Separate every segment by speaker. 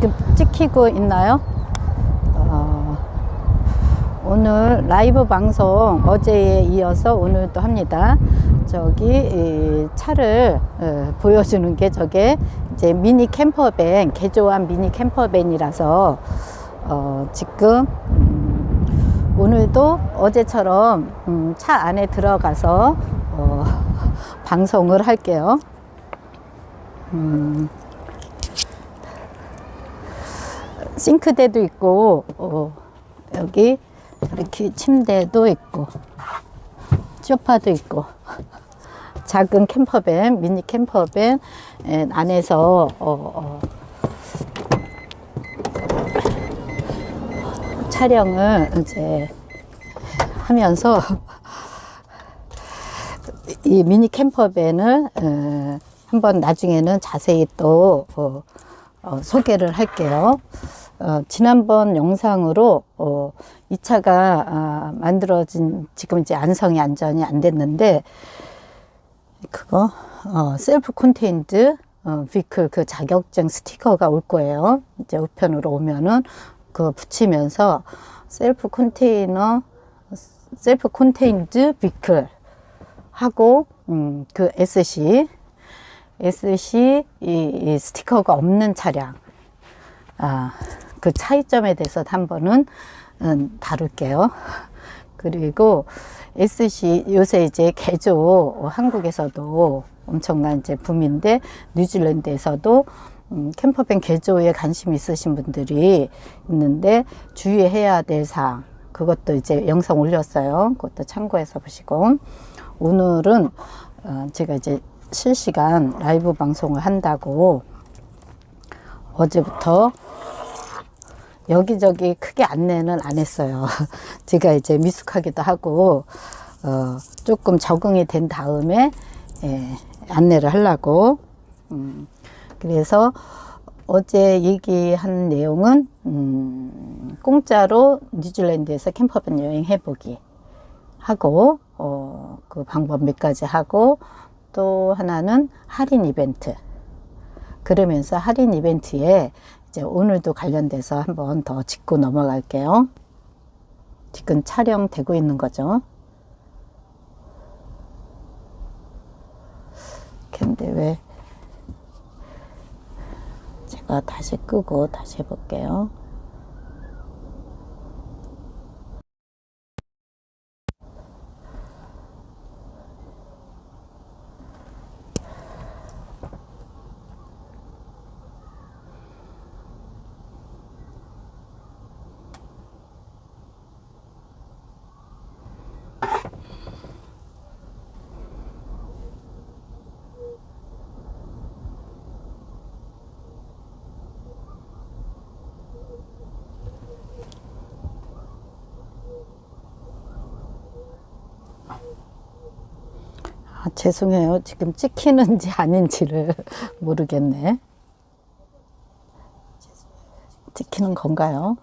Speaker 1: 지금 찍히고 있나요? 어, 오늘 라이브 방송 어제에 이어서 오늘도 합니다. 저기 이 차를 어, 보여주는 게 저게 이제 미니 캠퍼밴 개조한 미니 캠퍼밴이라서 어, 지금 음, 오늘도 어제처럼 음, 차 안에 들어가서 어, 방송을 할게요. 음, 싱크대도 있고 어, 여기 이렇게 침대도 있고 소파도 있고 작은 캠퍼밴 미니 캠퍼밴 에, 안에서 어, 어, 촬영을 이제 하면서 이 미니 캠퍼밴을 어, 한번 나중에는 자세히 또 어, 어, 소개를 할게요. 어, 지난번 영상으로 어, 이 차가 아, 만들어진 지금 이제 안성이 안전이 안 됐는데 그거 어, 셀프 콘테인드 어, 비클 그 자격증 스티커가 올 거예요. 이제 우편으로 오면은 그거 붙이면서 셀프 컨테이너 셀프 콘테인드 비클 하고 음, 그 SC SC 이, 이 스티커가 없는 차량 아, 그 차이점에 대해서 한 번은 음, 다룰게요. 그리고 SC 요새 이제 개조 한국에서도 엄청난 이제 붐인데 뉴질랜드에서도 음, 캠퍼밴 개조에 관심 있으신 분들이 있는데 주의해야 될 사항 그것도 이제 영상 올렸어요. 그것도 참고해서 보시고 오늘은 어, 제가 이제 실시간 라이브 방송을 한다고 어제부터 여기저기 크게 안내는 안 했어요. 제가 이제 미숙하기도 하고, 어, 조금 적응이 된 다음에, 예, 안내를 하려고. 음, 그래서 어제 얘기한 내용은, 음, 공짜로 뉴질랜드에서 캠퍼밴 여행 해보기 하고, 어, 그 방법 몇 가지 하고, 또 하나는 할인 이벤트. 그러면서 할인 이벤트에 이제 오늘도 관련돼서 한번 더 짚고 넘어갈게요. 지금 촬영되고 있는 거죠. 근데 왜 제가 다시 끄고 다시 해볼게요. 죄송해요. 지금 찍히는지 아닌지를 모르겠네. 찍히는 건가요?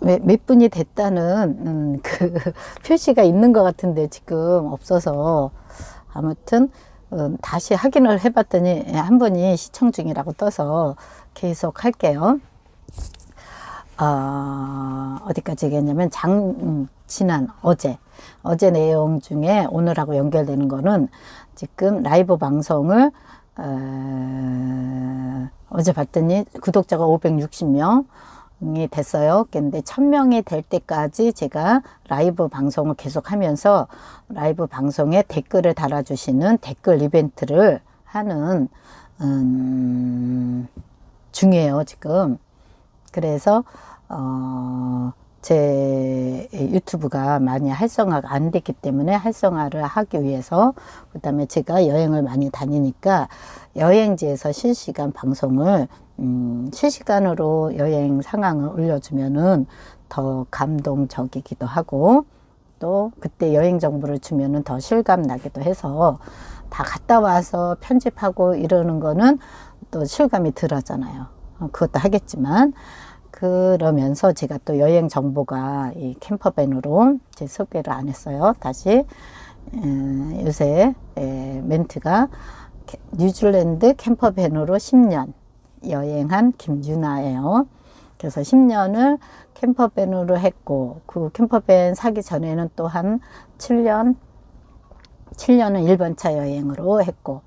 Speaker 1: 몇, 몇 분이 됐다는 음, 그 표시가 있는 것 같은데 지금 없어서 아무튼 음, 다시 확인을 해봤더니 한 분이 시청 중이라고 떠서 계속 할게요. 어, 어디까지 얘기했냐면 장 음, 지난 어제 어제 내용 중에 오늘하고 연결되는 거는 지금 라이브 방송을 어, 어제 봤더니 구독자가 560명이 됐어요. 근데 1000명이 될 때까지 제가 라이브 방송을 계속 하면서 라이브 방송에 댓글을 달아주시는 댓글 이벤트를 하는 음, 중이에요, 지금. 그래서 어, 제 유튜브가 많이 활성화가 안 됐기 때문에 활성화를 하기 위해서 그 다음에 제가 여행을 많이 다니니까 여행지에서 실시간 방송을 음, 실시간으로 여행 상황을 올려주면은 더 감동적이기도 하고 또 그때 여행 정보를 주면은 더 실감 나기도 해서 다 갔다 와서 편집하고 이러는 거는 또 실감이 덜 하잖아요. 어, 그것도 하겠지만 그러면서 제가 또 여행 정보가 이 캠퍼밴으로 제 소개를 안 했어요. 다시 에, 요새 에, 멘트가 캐- 뉴질랜드 캠퍼밴으로 10년 여행한 김유나예요. 그래서 10년을 캠퍼밴으로 했고 그 캠퍼밴 사기 전에는 또 한 7년 7년은 일반차 여행으로 했고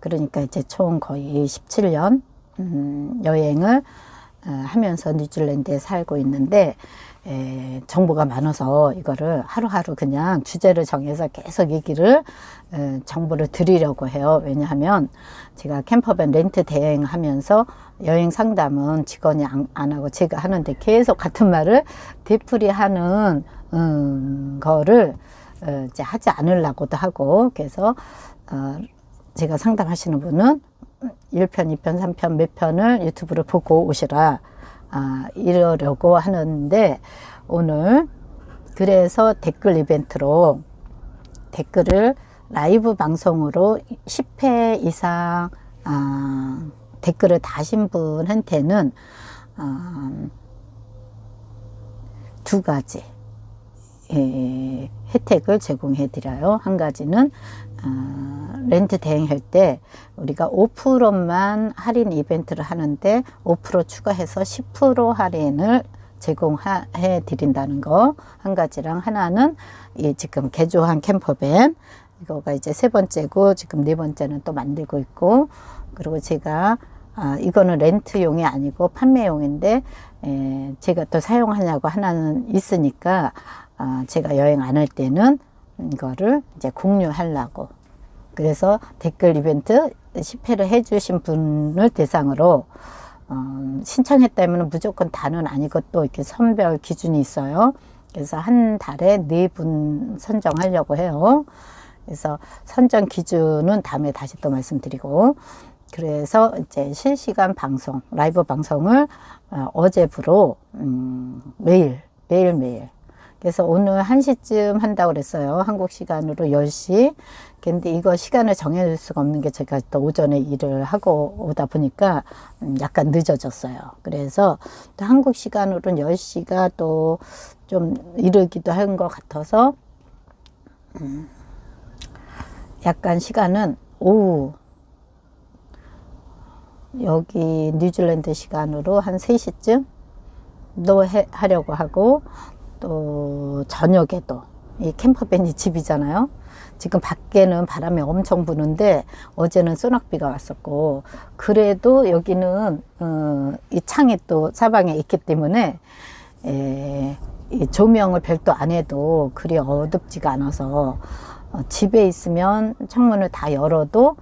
Speaker 1: 그러니까 이제 총 거의 17년 음, 여행을 어, 하면서 뉴질랜드에 살고 있는데 에, 정보가 많아서 이거를 하루하루 그냥 주제를 정해서 계속 얘기를 에, 정보를 드리려고 해요. 왜냐하면 제가 캠퍼밴 렌트 대행하면서 여행 상담은 직원이 안, 안 하고 제가 하는데 계속 같은 말을 되풀이하는 음, 거를 어, 이제 하지 않으려고도 하고 그래서 어, 제가 상담하시는 분은 1편, 2편, 3편 몇 편을 유튜브를 보고 오시라 아, 이러려고 하는데 오늘 그래서 댓글 이벤트로 댓글을 라이브 방송으로 10회 이상 아, 댓글을 다신 분한테는 아, 두 가지 예, 혜택을 제공해 드려요. 한 가지는 어, 렌트 대행할 때 우리가 5%만 할인 이벤트를 하는데 5% 추가해서 10% 할인을 제공해 드린다는 거. 한 가지랑 하나는 이 지금 개조한 캠퍼밴. 이거가 이제 세 번째고 지금 네 번째는 또 만들고 있고. 그리고 제가 아, 이거는 렌트용이 아니고 판매용인데 에, 제가 또 사용하냐고 하나는 있으니까 아, 제가 여행 안 할 때는 이거를 이제 공유하려고 그래서 댓글 이벤트 10회를 해주신 분을 대상으로 어, 신청했다면 무조건 다는 아니고 또 이렇게 선별 기준이 있어요. 그래서 한 달에 네 분 선정하려고 해요. 그래서 선정 기준은 다음에 다시 또 말씀드리고 그래서 이제 실시간 방송 라이브 방송을 어, 어제부로 음, 매일 매일 매일 그래서 오늘 1시쯤 한다고 그랬어요. 한국 시간으로 10시. 근데 이거 시간을 정해줄 수가 없는 게 제가 또 오전에 일을 하고 오다 보니까 음, 약간 늦어졌어요. 그래서 또 한국 시간으로는 10시가 또 좀 이르기도 한 것 같아서 음, 약간 시간은 오후 여기 뉴질랜드 시간으로 한 3시쯤 도 해, 하려고 하고 또 저녁에도 이 캠퍼밴이 집이잖아요. 지금 밖에는 바람이 엄청 부는데 어제는 소낙비가 왔었고 그래도 여기는 어, 이 창이 또 사방에 있기 때문에 에, 이 조명을 별도 안 해도 그리 어둡지가 않아서 어, 집에 있으면 창문을 다 열어도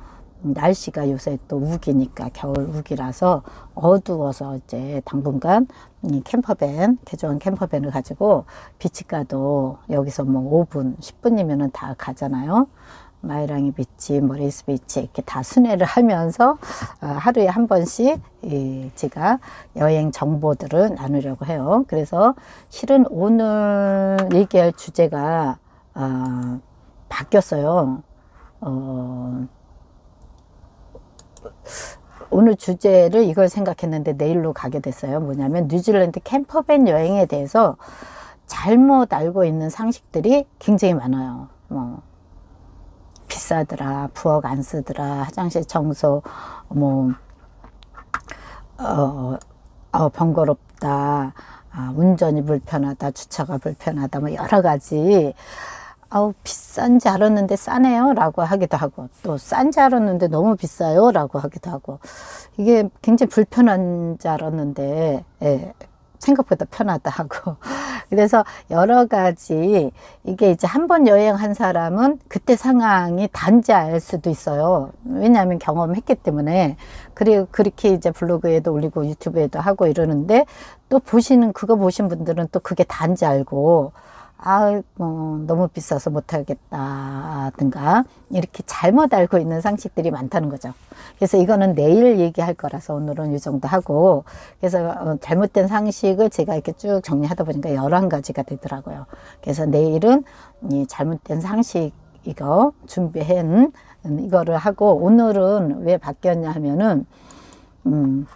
Speaker 1: 날씨가 요새 또 우기니까 겨울 우기라서 어두워서 이제 당분간 이 캠퍼밴 개조한 캠퍼밴을 가지고 비치 가도 여기서 뭐 5분 10분이면은 다 가잖아요. 마이랑이 비치, 머리스 비치 이렇게 다 순회를 하면서 어, 하루에 한 번씩 이 제가 여행 정보들을 나누려고 해요. 그래서 실은 오늘 얘기할 주제가 어, 바뀌었어요. 어, 오늘 주제를 이걸 생각했는데 내일로 가게 됐어요. 뭐냐면 뉴질랜드 캠퍼밴 여행에 대해서 잘못 알고 있는 상식들이 굉장히 많아요. 뭐 비싸더라, 부엌 안 쓰더라, 화장실 청소 뭐 어, 어 번거롭다, 아, 운전이 불편하다, 주차가 불편하다, 뭐 여러 가지 아우 비싼지 알았는데 싸네요 라고 하기도 하고 또 싼지 알았는데 너무 비싸요 라고 하기도 하고. 이게 굉장히 불편한 줄 알았는데 예, 생각보다 편하다 하고. 그래서 여러 가지 이게 이제 한 번 여행한 사람은 그때 상황이 단지 알 수도 있어요. 왜냐하면 경험했기 때문에. 그리고 그렇게 이제 블로그에도 올리고 유튜브에도 하고 이러는데 또 보시는 그거 보신 분들은 또 그게 단지 알고 아, 뭐, 너무 비싸서 못하겠다든가, 이렇게 잘못 알고 있는 상식들이 많다는 거죠. 그래서 이거는 내일 얘기할 거라서 오늘은 이 정도 하고, 그래서 어, 잘못된 상식을 제가 이렇게 쭉 정리하다 보니까 11가지가 되더라고요. 그래서 내일은 이 잘못된 상식, 이거 준비한 이거를 하고, 오늘은 왜 바뀌었냐 하면은, 음,